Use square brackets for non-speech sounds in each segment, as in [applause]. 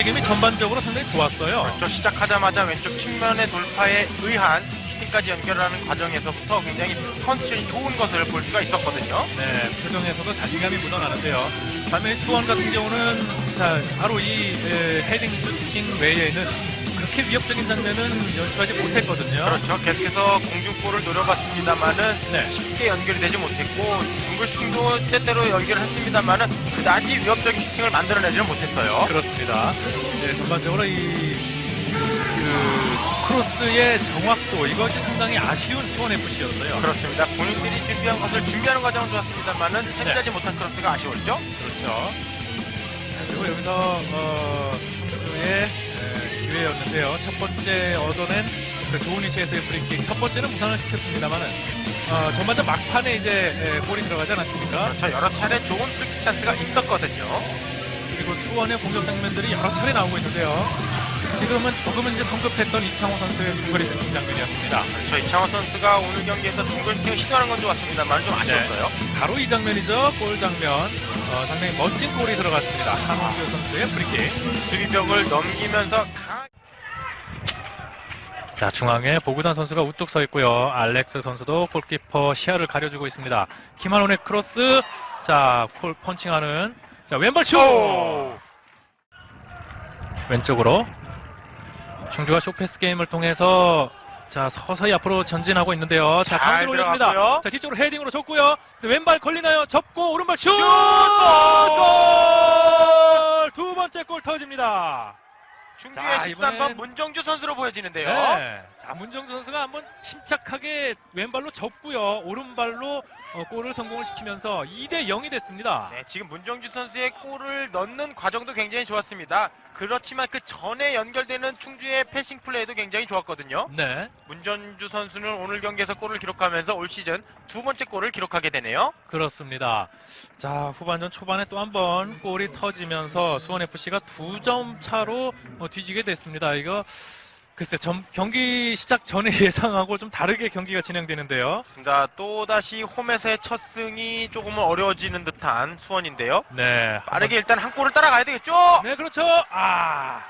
움직임이 전반적으로 상당히 좋았어요. 저 시작하자마자 왼쪽 측면의 돌파에 의한 슈팅까지 연결하는 과정에서부터 굉장히 컨디션이 좋은 것을 볼 수가 있었거든요. 네, 표정에서도 자신감이 묻어나는데요. 반면에 수원 같은 경우는 자, 바로 이 에, 헤딩 슈팅 외에는 그렇게 위협적인 장면은 연출하지 못했거든요. 그렇죠. 계속해서 공중볼을 노려봤습니다만은 네. 쉽게 연결이 되지 못했고 중글 슈팅도 때때로 연결을 했습니다만은 그다지 위협적인 슈팅을 만들어내지는 못했어요. 그렇습니다. 네, 전반적으로 이, 그, 크로스의 정확도, 이것이 상당히 아쉬운 수원 FC였어요. 그렇습니다. 본인들이 준비한 것을 준비하는 과정은 좋았습니다만은 해결하지 못한 크로스가 아쉬웠죠. 그렇죠. 자, 그리고 여기서, 어, 에, 기회였는데요. 첫 번째 얻어낸 그 좋은 위치에서의 프리킥. 첫 번째는 무산을 시켰습니다만은, 어, 전반전 막판에 이제 에, 골이 들어가지 않았습니까? 그렇죠. 여러 차례 좋은 프리킥 찬스가 있었거든요. 그리고 수원의 공격 장면들이 여러 차례 나오고 있는데요. 지금은 조금은 이제 성급했던 이창호 선수의 중거리 슈팅 장면이었습니다. 그렇죠. 이창호 선수가 오늘 경기에서 중글 슈팅을 시도하는 건 좋았습니다만 좀 아쉬웠어요. 바로 이 장면이죠. 골 장면. 어, 상당히 멋진 골이 들어갔습니다. 한원규 선수의 프리킥. 수비벽을 넘기면서 강... 자, 중앙에 보구단 선수가 우뚝 서 있고요. 알렉스 선수도 골키퍼 시야를 가려주고 있습니다. 김한원의 크로스. 자, 폴 펀칭하는. 자, 왼발 슛! 오! 왼쪽으로. 충주가 쇼패스 게임을 통해서 자, 서서히 앞으로 전진하고 있는데요. 자, 잘 가운데로 올립니다. 들어갔고요. 자, 뒤쪽으로 헤딩으로 줬고요. 근데 왼발 걸리나요? 접고 오른발 슛! 골! 골! 두 번째 골 터집니다. 충주의 자, 13번 이번엔- 문정주 선수로 보여지는데요. 네. 자, 문정수 선수가 한번 침착하게 왼발로 접고요. 오른발로 어, 골을 성공을 시키면서 2대 0이 됐습니다. 네, 지금 문정주 선수의 골을 넣는 과정도 굉장히 좋았습니다. 그렇지만 그 전에 연결되는 충주의 패싱 플레이도 굉장히 좋았거든요. 네. 문정주 선수는 오늘 경기에서 골을 기록하면서 올 시즌 두 번째 골을 기록하게 되네요. 그렇습니다. 자, 후반전 초반에 또 한 번 골이 터지면서 수원FC가 두 점 차로 어, 뒤지게 됐습니다. 이거 글쎄 점- 경기 시작 전에 [laughs] 예상하고 좀 다르게 경기가 진행되는데요. 그렇습니다. 또 다시 홈에서의 첫 승이 조금은 어려워지는 듯한 수원인데요. 네. 빠르게 일단 한 골을 따라가야 되겠죠? 네, 그렇죠. 아.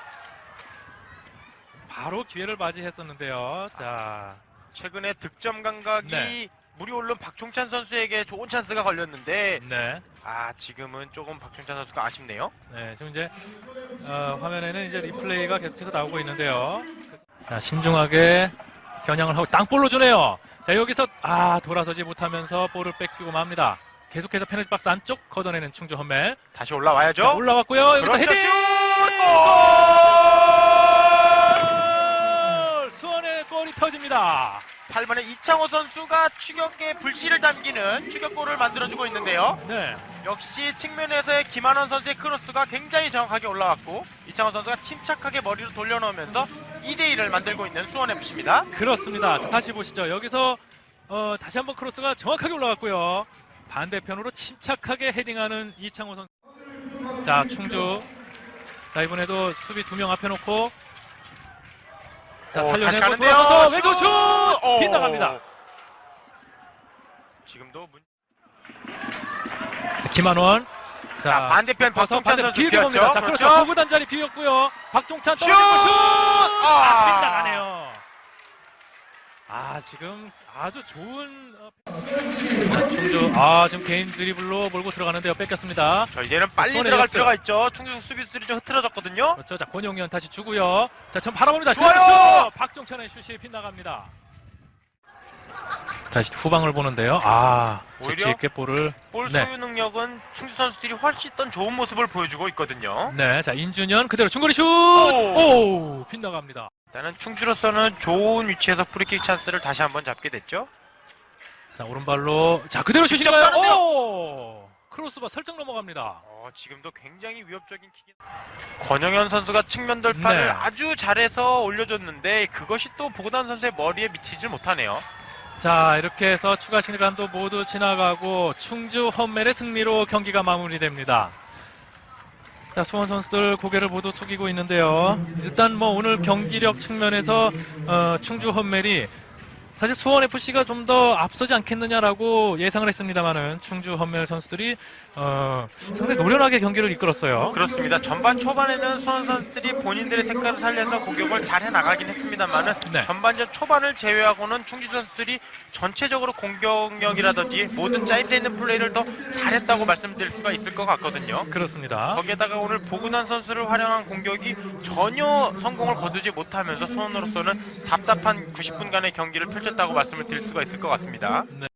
바로 기회를 맞이했었는데요. 자, 최근에 득점 감각이 네. 물이 오른 박종찬 선수에게 좋은 찬스가 걸렸는데 네. 아 지금은 조금 박종찬 선수가 아쉽네요. 네, 지금 이제 어, 화면에는 이제 리플레이가 계속해서 나오고 있는데요. 자, 신중하게 겨냥을 하고 땅볼로 주네요. 자, 여기서 아 돌아서지 못하면서 볼을 뺏기고 맙니다. 계속해서 페널티 박스 안쪽 걷어내는 충주 험멜. 다시 올라와야죠. 자, 올라왔고요. 여기서 그렇죠. 헤딩! 슛! 터집니다. 8번에 이창호 선수가 추격에 불씨를 담기는 추격골을 만들어주고 있는데요. 네. 역시 측면에서의 김한원 선수의 크로스가 굉장히 정확하게 올라왔고 이창호 선수가 침착하게 머리로 돌려놓으면서 2대1을 만들고 있는 수원FC입니다. 그렇습니다. 자, 다시 보시죠. 여기서 어, 다시 한번 크로스가 정확하게 올라갔고요. 반대편으로 침착하게 헤딩하는 이창호 선수. 자, 충주. 자, 이번에도 수비 두 명 앞에 놓고 자, 오, 다시 살려내고 가는데요. 돌아서서 왼쪽 슛! 오. 빗나갑니다. 지금도 문... 자, 김한원. 자, 반대편 와서 반대 선수 길게 비었죠. 봅니다. 자, 그렇죠. 그렇죠. 구구 단 자리 비었고요. 박종찬 슛! 떨어지고 슛! 아, 아! 빗나가네요. 아, 지금 아주 좋은 어, 자, 충주. 아, 지금 개인 드리블로 몰고 들어가는데요. 뺏겼습니다. 자, 이제는 빨리 손에 들어갈. 필요가 있죠. 충주 수비수들이 좀 흐트러졌거든요. 그렇죠. 자, 권용현 다시 주고요. 자, 전 바라봅니다. 좋아요! 그렇죠. 박종찬의 슛이 빗나갑니다. 다시 후방을 보는데요. 아, 오히려? 재치 있게 볼을. 볼 네. 소유 능력은 충주 선수들이 훨씬 더 좋은 모습을 보여주고 있거든요. 네, 자, 인준현 그대로 중거리 슛! 오! 오, 빗나갑니다. 일단은 충주로서는 좋은 위치에서 프리킥 찬스를 다시 한번 잡게 됐죠. 자, 오른발로. 자, 그대로? 가는데요. 오! 크로스바 설정 넘어갑니다. 어, 지금도 굉장히 위협적인 킥이. 권영현 선수가 측면 돌파를 네. 아주 잘해서 올려줬는데 그것이 또 보고단 선수의 머리에 미치질 못하네요. 자, 이렇게 해서 추가 시간도 모두 지나가고 충주 험멜의 승리로 경기가 마무리됩니다. 자, 수원 선수들 고개를 모두 숙이고 있는데요. 일단 뭐 오늘 경기력 측면에서 어, 충주 험멜이 사실 수원 FC가 좀 더 앞서지 않겠느냐라고 예상을 했습니다만은 충주 헌멜 선수들이 어, 상당히 노련하게 경기를 이끌었어요. 그렇습니다. 전반 초반에는 수원 선수들이 본인들의 색깔을 살려서 공격을 잘 해나가긴 했습니다만은 네. 전반전 초반을 제외하고는 충주 선수들이 전체적으로 공격력이라든지 모든 짜임새 있는 플레이를 더 잘했다고 말씀드릴 수가 있을 것 같거든요. 그렇습니다. 거기에다가 오늘 보근환 선수를 활용한 공격이 전혀 성공을 거두지 못하면서 수원으로서는 답답한 90분간의 경기를 펼쳤다고 말씀을 드릴 수가 있을 것 같습니다. 네.